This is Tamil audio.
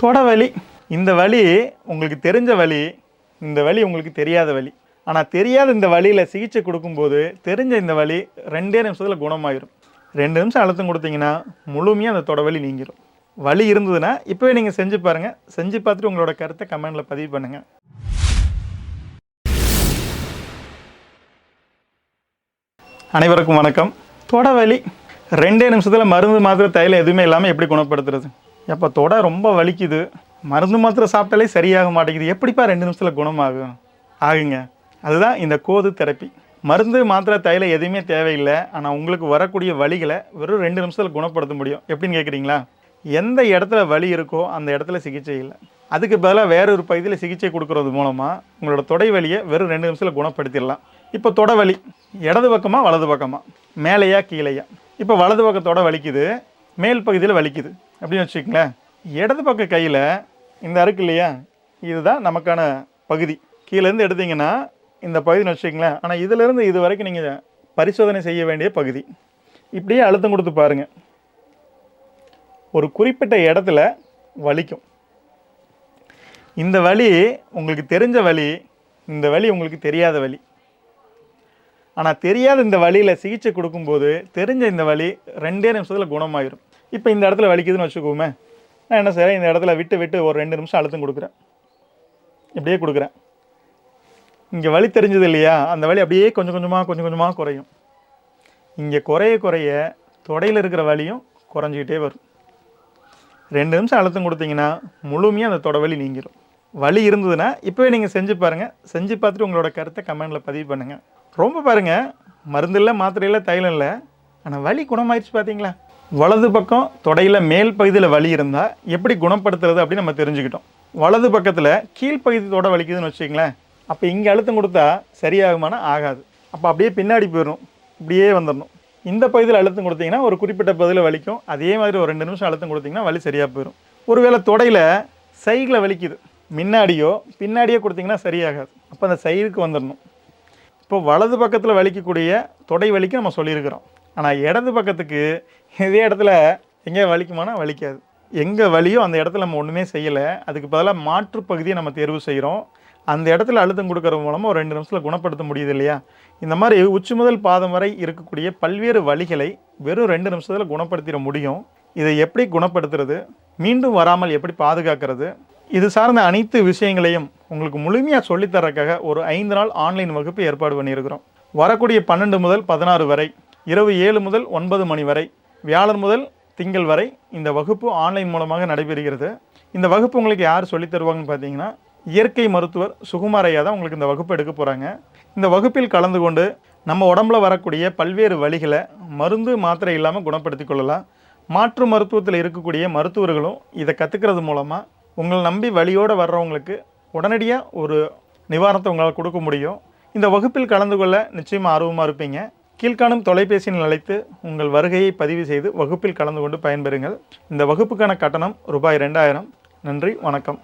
தொட வலி இந்த வலி உங்களுக்கு தெரிஞ்ச வழி இந்த வலி உங்களுக்கு தெரியாத வழி ஆனால் தெரியாத இந்த வலியில் சிகிச்சை கொடுக்கும்போது தெரிஞ்ச இந்த வலி ரெண்டே நிமிஷத்தில் குணமாயிரும். ரெண்டு நிமிஷம் அழுத்தம் கொடுத்தீங்கன்னா முழுமையாக அந்த தொட வலி நீங்கிரும். வலி இருந்ததுன்னா இப்போவே நீங்கள் செஞ்சு பாருங்கள் செஞ்சு பார்த்துட்டு உங்களோட கருத்தை கமெண்டில் பதிவு பண்ணுங்கள் அனைவருக்கும் வணக்கம். தொடைவலி ரெண்டே நிமிஷத்தில் மருந்து மாத்திரை தைலம் எதுவுமே இல்லாமல் எப்படி குணப்படுத்துறது? எப்போ தொடை ரொம்ப வலிக்குது. மருந்து மாத்திரை சாப்பிட்டாலே சரியாக மாட்டேங்குது. எப்படிப்பா ரெண்டு நிமிஷத்தில் குணமாகும்? ஆகுங்க. அதுதான் இந்த கோது தெரப்பி. மருந்து மாத்திரை தைல எதுவுமே தேவையில்லை. ஆனால் உங்களுக்கு வரக்கூடிய வழிகளை வெறும் ரெண்டு நிமிஷத்தில் குணப்படுத்த முடியும். எப்படின்னு கேட்குறீங்களா எந்த இடத்துல வலி இருக்கோ அந்த இடத்துல சிகிச்சை இல்லை. அதுக்கு பதிலாக வேற ஒரு பகுதியில் சிகிச்சை கொடுக்கறது மூலமாக உங்களோட தொடை வலியை வெறும் ரெண்டு நிமிஷத்தில் குணப்படுத்திடலாம். இப்போ தொடை வலி. இடது பக்கமாக வலது பக்கமாக மேலேயா கீழேயா? இப்போ வலது பக்கத்தோட வலிக்குது. மேல் பகுதியில் வலிக்குது. அப்படின்னு வச்சுக்கங்களேன். இடது பக்க கையில் இந்த அருக்கு இல்லையா? இதுதான் நமக்கான பகுதி. கீழேருந்து எடுத்தீங்கன்னா இந்த பகுதின்னு வச்சுக்கங்களேன். ஆனால் இதிலேருந்து இது வரைக்கும் நீங்கள் பரிசோதனை செய்ய வேண்டிய பகுதி. இப்படியே அழுத்தம் கொடுத்து பாருங்கள் ஒரு குறிப்பிட்ட இடத்துல வலிக்கும். இந்த வழி உங்களுக்கு தெரிஞ்ச வழி இந்த வலி உங்களுக்கு தெரியாத வழி ஆனால் தெரியாத இந்த வழியில் சிகிச்சை கொடுக்கும்போது தெரிஞ்ச இந்த வழி ரெண்டே நிமிஷத்தில் குணமாயிரும். இப்போ இந்த இடத்துல வலிக்குதுன்னு வச்சுக்கோமே நான் என்ன செய்கிறேன் இந்த இடத்துல விட்டு விட்டு ஒரு ரெண்டு நிமிஷம் அழுத்தம் கொடுக்குறேன். இப்படியே கொடுக்குறேன். இங்கே வலி தெரிஞ்சது இல்லையா? அந்த வலி அப்படியே கொஞ்சம் கொஞ்சமாக கொஞ்சம் கொஞ்சமாக குறையும். இங்கே குறைய குறைய தொடையில் இருக்கிற வலியும் குறைஞ்சிக்கிட்டே வரும். ரெண்டு நிமிஷம் அழுத்தம் கொடுத்தீங்கன்னா முழுமையாக அந்த தொடை வலி நீங்கிடும் வலி இருந்ததுன்னா இப்போவே நீங்கள் செஞ்சு பாருங்கள் செஞ்சு பார்த்துட்டு உங்களோட கருத்தை கமெண்டில் பதிவு பண்ணுங்கள் ரொம்ப பாருங்கள் மருந்து இல்லை மாத்திரை இல்லை தைலம் இல்லை. ஆனால் வலி குணமாயிடுச்சு பார்த்தீங்களா வலது பக்கம் தொடையில் மேல் பகுதியில் வலி இருந்தால் எப்படி குணப்படுத்துறது அப்படின்னு நம்ம தெரிஞ்சுக்கிட்டோம். வலது பக்கத்தில் கீழ்ப்பகுதி தொட வலிக்குதுன்னு வச்சுக்கங்களேன். அப்போ இங்கே அழுத்தம் கொடுத்தா சரியாகுமானா ஆகாது. அப்போ அப்படியே பின்னாடி போயிடும் இப்படியே வந்துடணும். இந்த பகுதியில் அழுத்தம் கொடுத்தீங்கன்னா ஒரு குறிப்பிட்ட பகுதியில் வலிக்கும். அதே மாதிரி ஒரு ரெண்டு நிமிஷம் அழுத்தம் கொடுத்தீங்கன்னா வலி சரியாக போயிடும். ஒருவேளை தொடையில் சைடில் வலிக்குது. முன்னாடியோ பின்னாடியோ கொடுத்தீங்கன்னா சரியாகாது. அப்போ அந்த சைடுக்கு வந்துடணும். இப்போ வலது பக்கத்தில் வலிக்கக்கூடிய தொடை வலிக்கு நம்ம சொல்லியிருக்கிறோம். ஆனால் இடது பக்கத்துக்கு இதே இடத்துல எங்கே வலிக்குமானா வலிக்காது. எங்கே வலியோ அந்த இடத்துல நம்ம ஒன்றுமே செய்யலை. அதுக்கு பதிலாக மாற்று பகுதியை நம்ம தேர்வு செய்கிறோம் அந்த இடத்துல அழுத்தம் கொடுக்கறது மூலமாக ஒரு ரெண்டு நிமிஷத்தில் குணப்படுத்த முடியுது இல்லையா? இந்த மாதிரி உச்சி முதல் பாதம் வரை இருக்கக்கூடிய பல்வேறு வலிகளை வெறும் ரெண்டு நிமிஷத்தில் குணப்படுத்திட முடியும். இதை எப்படி குணப்படுத்துறது? மீண்டும் வராமல் எப்படி பாதுகாக்கிறது? இது சார்ந்த அனைத்து விஷயங்களையும் உங்களுக்கு முழுமையாக சொல்லித்தரக்காக ஒரு ஐந்து நாள் ஆன்லைன் வகுப்பு ஏற்பாடு பண்ணியிருக்கிறோம். வரக்கூடிய பன்னெண்டு முதல் பதினாறு வரை இரவு ஏழு முதல் ஒன்பது மணி வரை வியாழன் முதல் திங்கள் வரை இந்த வகுப்பு ஆன்லைன் மூலமாக நடைபெறுகிறது. இந்த வகுப்பு உங்களுக்கு யார் சொல்லித் தருவாங்கன்னு பார்த்தீங்கன்னா இயற்கை மருத்துவர் சுகுமார் ஐயா தான் உங்களுக்கு இந்த வகுப்பு எடுக்க போகிறாங்க இந்த வகுப்பில் கலந்து கொண்டு நம்ம உடம்புல வரக்கூடிய பல்வேறு வழிகளை மருந்து மாத்திரை இல்லாமல் குணப்படுத்தி கொள்ளலாம். மாற்று மருத்துவத்தில் இருக்கக்கூடிய மருத்துவர்களும் இதை கற்றுக்கிறது மூலமாக உங்களை நம்பி வழியோடு வர்றவங்களுக்கு உடனடியாக ஒரு நிவாரணத்தை உங்களால் கொடுக்க முடியும். இந்த வகுப்பில் கலந்து கொள்ள நிச்சயமாக ஆர்வமாக இருப்பீங்க. கீழ்காணும் தொலைபேசியில் அழைத்து உங்கள் வருகையை பதிவு செய்து வகுப்பில் கலந்து கொண்டு பயன்பெறுங்கள். இந்த வகுப்புக்கான கட்டணம் ரூபாய் ரெண்டாயிரம். நன்றி வணக்கம்.